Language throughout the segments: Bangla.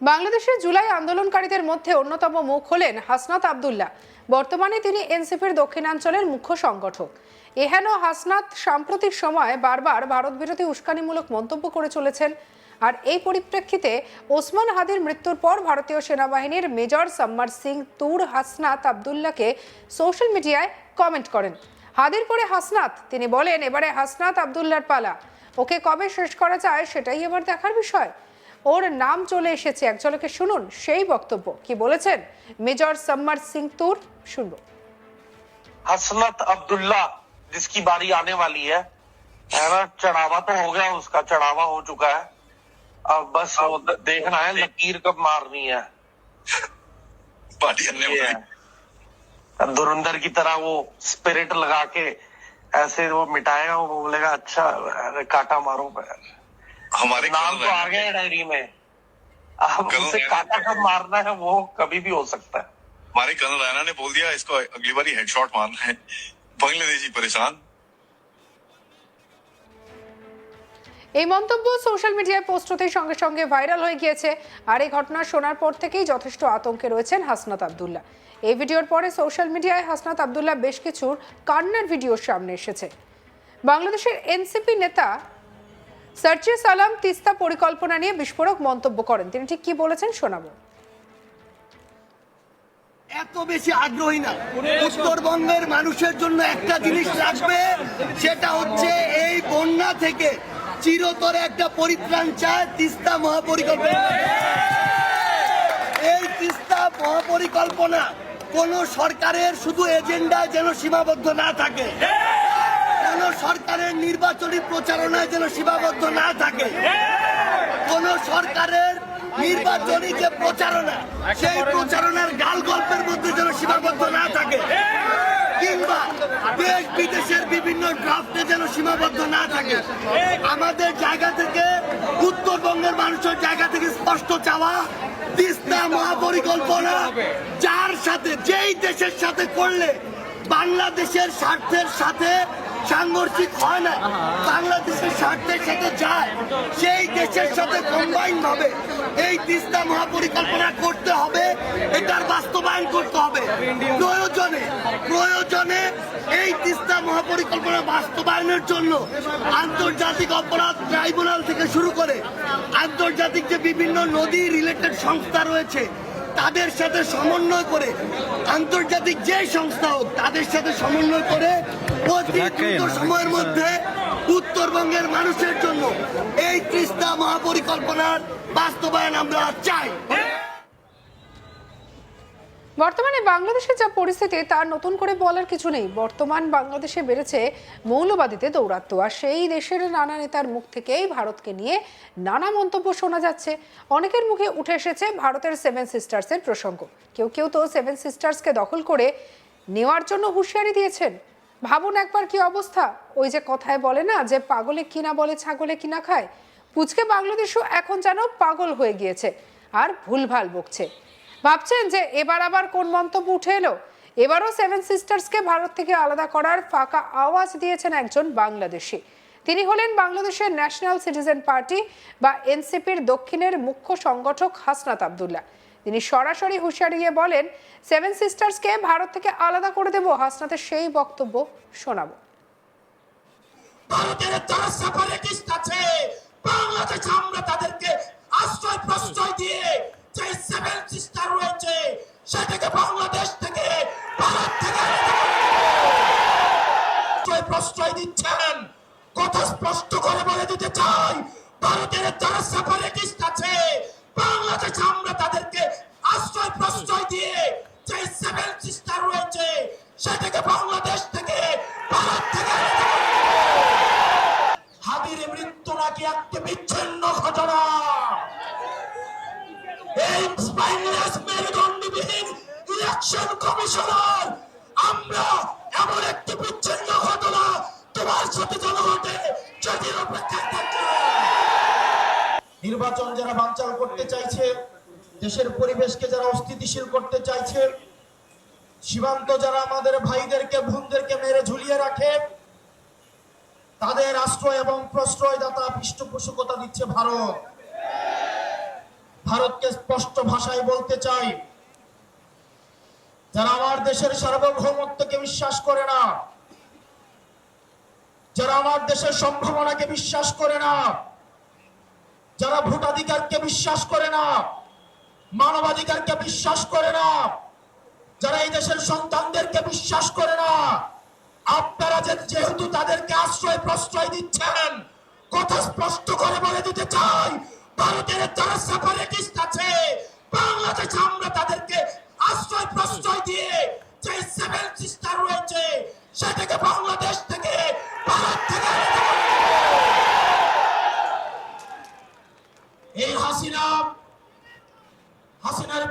বাংলাদেশের জুলাই আন্দোলনকারীদের মধ্যে অন্যতম মুখ হলেন হাসনাত আবদুল্লাহ। বর্তমানে তিনি এনসিপির দক্ষিণাঞ্চলের মুখ্য সংগঠক। এহেন হাসনাত সাম্প্রতিক সময়ে বারবার ভারত বিরোধী উস্কানিমূলক মন্তব্য করে চলেছেন। আর এই পরিপ্রেক্ষিতে ওসমান হাদির মৃত্যুর পর ভারতীয় সেনাবাহিনীর মেজর সাম্মার সিং তুর হাসনাত আবদুল্লাকে সোশ্যাল মিডিয়ায় কমেন্ট করেন। হাদির পরে হাসনাত, তিনি বলেন, এবারে হাসনাত আবদুল্লার পালা। ওকে কবে শেষ করা যায় সেটাই এবার দেখার বিষয়। ওর নাম চলে এসেছে এক ঝলকে শুনুন সেই বক্তব্য কি বলেছেন মেজর সাম্মার সিং তুর শুনবো हसनत अब्दुल्ला जिसकी बारी आने वाली है है ना चढ़ावा तो हो गया उसका चढ़ावा हो चुका है अब बस वो द- देखना है लकीर कब मारनी है पार्टी अन्य ये है धुरंधर की तरह वो स्पिरिट लगा के ऐसे वो मिटाएगा वो बोलेगा अच्छा अरे काटा मारो हमारे नाम कर्नल तो आ रैना गया है डायरी में अब कल उसे रैना- काटा कब मारना है वो कभी भी हो सकता है हमारे कर्नल रैना ने बोल दिया इसको अगली बार हेडशॉट मारना है बांग्लादेशी परेशान এই মন্তব্য সোশ্যাল মিডিয়ায় পোস্ট হতেই সঙ্গে সঙ্গে ভাইরাল হয়ে গিয়েছে আর এই ঘটনা শোনার পর থেকেই যথেষ্ট আতঙ্কে রয়েছেন হাসনাত আবদুল্লাহ এই ভিডিওর পরে সোশ্যাল মিডিয়ায় হাসনাত আবদুল্লাহ বেশ কিছুর কান্নার ভিডিও সামনে এসেছে বাংলাদেশের এনসিপি নেতা সার্চে সালাম তিস্তা পরিকল্পনা নিয়ে বিস্ফোরক মন্তব্য করেন। তিনি ঠিক কি বলেছেন শোনাবো। এত বেশি আগ্রহী না। উত্তরবঙ্গের মানুষের জন্য একটা জিনিস রাখবে, সেটা হচ্ছে এই বন্যা থেকে চিরতরে একটা পরিত্রাণ চায় তিস্তা মহাপরিকল্পনা। এই তিস্তা মহাপরিকল্পনা কোন সরকারের শুধু এজেন্ডায় যেন সীমাবদ্ধ না থাকে। কোন সরকারের নির্বাচনী প্রচারণায় যেন সীমাবদ্ধ না থাকে। কোন সরকারের নির্বাচনী যে প্রচারণা, সেই প্রচারণার গাল গল্পের মধ্যে যেন সীমাবদ্ধ না থাকে। কিংবা দেশ বিদেশের বিভিন্ন ড্রাফটে যেন সীমাবদ্ধ না থাকে। আমাদের জায়গা থেকে, উত্তরবঙ্গের মানুষের জায়গা থেকে স্পষ্ট চাওয়া, তিস্তা মহাপরিকল্পনা, যার সাথে, যেই দেশের সাথে করলে, বাংলাদেশের স্বার্থের সাথে সাংঘর্ষিক হয় না। বাংলাদেশের স্বার্থের সাথে যায়। সেই দেশের সাথে কম্বাইন ভাবে এই তিস্তা মহাপরিকল্পনা করতে হবে। এটার বাস্তবায়ন করতে হবে। প্রয়োজনে প্রয়োজনে এই তিস্তা মহাপরিকল্পনা বাস্তবায়নের জন্য আন্তর্জাতিক অপরাধ ট্রাইব্যুনাল থেকে শুরু করে আন্তর্জাতিক যে বিভিন্ন নদী রিলেটেড সংস্থা রয়েছে, তাদের সাথে সমন্বয় করে, আন্তর্জাতিক যে সংস্থা হোক, তাদের সাথে সমন্বয় করে অতি দ্রুত সময়ের মধ্যে উত্তরবঙ্গের মানুষের জন্য এই তিস্তা মহাপরিকল্পনার বাস্তবায়ন আমরা চাই। বর্তমানে বাংলাদেশের যা পরিস্থিতি তার নতুন করে বলার কিছু নেই। বর্তমান বাংলাদেশে বেড়েছে মৌলবাদীতে দৌরাত্ম আর সেই দেশের নানা নেতার মুখ থেকেই ভারতকে নিয়ে নানা মন্তব্য শোনা যাচ্ছে। অনেকের মুখে উঠে এসেছে ভারতের সেভেন সিস্টার্সের প্রসঙ্গ। কেউ কেউ তো সেভেন সিস্টার্সকে দখল করে নেওয়ার জন্য হুঁশিয়ারি দিয়েছেন। ভাবুন একবার কি অবস্থা। ওই যে কথায় বলে না যে পাগলে কিনা বলে ছাগলে কিনা খায়। পুচকে বাংলাদেশও এখন যেন পাগল হয়ে গিয়েছে আর ভুলভাল বকছে। ভাবছেন যে এবার আবার কোন মন্তব্য উঠে এলো? এবারও সেভেন সিস্টার্সকে ভারত থেকে আলাদা করার ফাঁকা আওয়াজ দিয়েছেন একজন বাংলাদেশি। তিনি হলেন বাংলাদেশের ন্যাশনাল সিটিজেন পার্টি বা এনসিপির দক্ষিণের মুখ্য সংগঠক হাসনাত আবদুল্লাহ। তিনি সরাসরি হুঁশিয়ারি দিয়ে বলেন সেভেন সিস্টার্সকে ভারত থেকে আলাদা করে দেব। হাসনাতের সেই বক্তব্য শোনাবো। ভারতের যারা সেপারেটিস্ট আছে। বাংলাদেশে আমরা তাদেরকে আশ্রয় প্রশ্রয় দিয়ে যে সেভেন সিস্টার রয়েছে, সেটাকে বাংলাদেশ থেকে ভারত থেকে আশ্রয় প্রশ্রয় দিচ্ছেন, কথা স্পষ্ট করে বলে দিতে চাই। ভারতের যারা সেপারেটিস্ট আছে। বাংলাদেশে আমরা তাদেরকে প্রশ্রয় দিয়ে যে সেভেন সিস্টার রয়েছে সেটাকে বাংলাদেশ থেকে, ভারত থেকে হাবির মৃত্যু নাকি একটি বিচ্ছিন্ন ঘটনা? এই স্পাইনলেস মেরুদণ্ডবিহীন ইলেকশন কমিশনার আমরা এমন একটি বিচ্ছিন্ন ঘটনা তোমার সাথে যেন ঘটে যদি অপেক্ষা থাকে নির্বাচন যারা বানচাল করতে চাইছে দেশের পরিবেশকে যারা অস্থিতিশীল করতে চাইছে, সীমান্ত যারা আমাদের ভাইদেরকে, বোনদেরকে মেরে ঝুলিয়ে রাখে, তাদের আশ্রয় এবং প্রশ্রয়দাতা পৃষ্ঠপোষকতা দিচ্ছে ভারত। ভারতকে স্পষ্ট ভাষায় বলতে চাই, যারা আমার দেশের সার্বভৌমত্বকে বিশ্বাস করে না, যারা আমার দেশের সম্ভাবনাকে বিশ্বাস করে না, যারা ভোটাধিকারকে বিশ্বাস করে না মানবাধিকারকে বিশ্বাস করে না। যারা এই দেশের সন্তানদেরকে বিশ্বাস করে না, আপনারা যেহেতু তাদেরকে আশ্রয় প্রশ্রয় দিচ্ছেন, কথা স্পষ্ট করে বলে দিতে চাই, ভারতের যারা সেপারেটিস্ট আছে, বাংলাদেশে আমরা তাদেরকে আশ্রয় প্রশ্রয় দিয়ে যে সেভেন সিস্টার রয়েছে, সেটাকে বাংলাদেশ থেকে ভারত থেকে আলাদা করে এই হাসিনা হাসিনার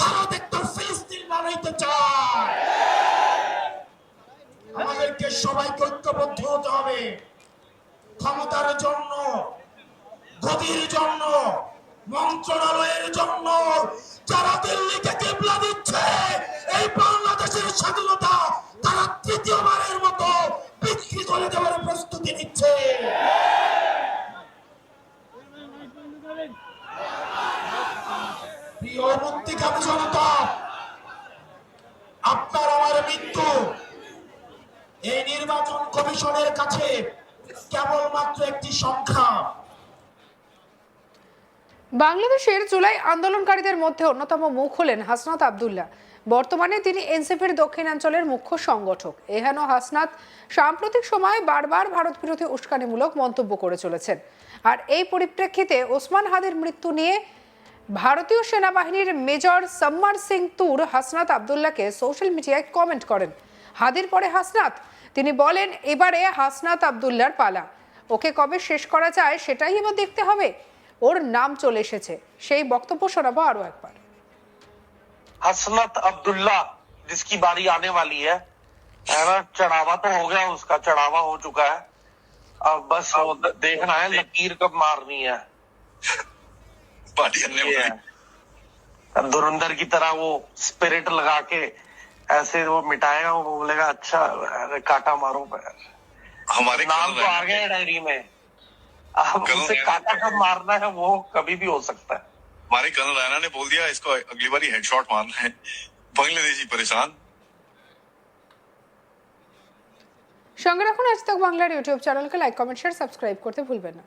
ভারত আমাদেরকে সবাইকে ঐক্যবদ্ধ হতে হবে। ক্ষমতার জন্য, গদির জন্য, মন্ত্রণালয়ের জন্য, যারা দিল্লিকে কেবলা দিচ্ছে, এই বাংলাদেশের স্বাধীনতা তারা তৃতীয়বারের মতো বিক্রি করে দেওয়ার প্রস্তুতি নিচ্ছে প্রিয় মুক্তিকামী জনতা আপনার আমার মৃত্যু এই নির্বাচন কমিশনের কাছে কেবলমাত্র একটি সংখ্যা। বাংলাদেশের জুলাই আন্দোলনকারীদের মধ্যে অন্যতম মুখ হলেন হাসনাত আবদুল্লাহ। বর্তমানে তিনি এনসিপির দক্ষিণাঞ্চলের মুখ্য সংগঠক। এহেন হাসনাত সাম্প্রতিক সময়ে বারবার ভারত বিরোধী উস্কানিমূলক মন্তব্য করে চলেছেন। আর এই পরিপ্রেক্ষিতে ওসমান হাদির মৃত্যু নিয়ে ভারতীয় সেনাবাহিনীর মেজর সম্মার সিং তুর হাসনাত আবদুল্লাহকে সোশ্যাল মিডিয়ায় কমেন্ট করেন। হাদির পরে হাসনাত, তিনি বলেন, এবারে হাসনাত আবদুল্লার পালা। ওকে কবে শেষ করা যায় সেটাই এবার দেখতে হবে ওর নাম চলে এসেছে সেই বক্তব্য শোনাবো আরো একবার हसनत अब्दुल्ला जिसकी बारी आने वाली है है ना चढ़ावा तो हो गया उसका चढ़ावा हो चुका है अब बस वो द- देखना है लकीर कब मारनी है पार्टी अन्य ये है धुरंधर की तरह वो स्पिरिट लगा के ऐसे वो मिटाएगा वो बोलेगा अच्छा अरे काटा मारो पैर हमारे नाम कर्नल तो आ रैना- गया है डायरी में अब कल उसे रैना- काटा कब मारना है वो कभी भी हो सकता है हमारे कर्नल रैना ने बोल दिया इसको अगली बार हेडशॉट मारना है बांग्लादेशी परेशान সঙ্গে রাখুন আজ তক বাংলার ইউটিউব চ্যানেলকে লাইক কমেন্ট শেয়ার সাবস্ক্রাইব করতে ভুলবেন না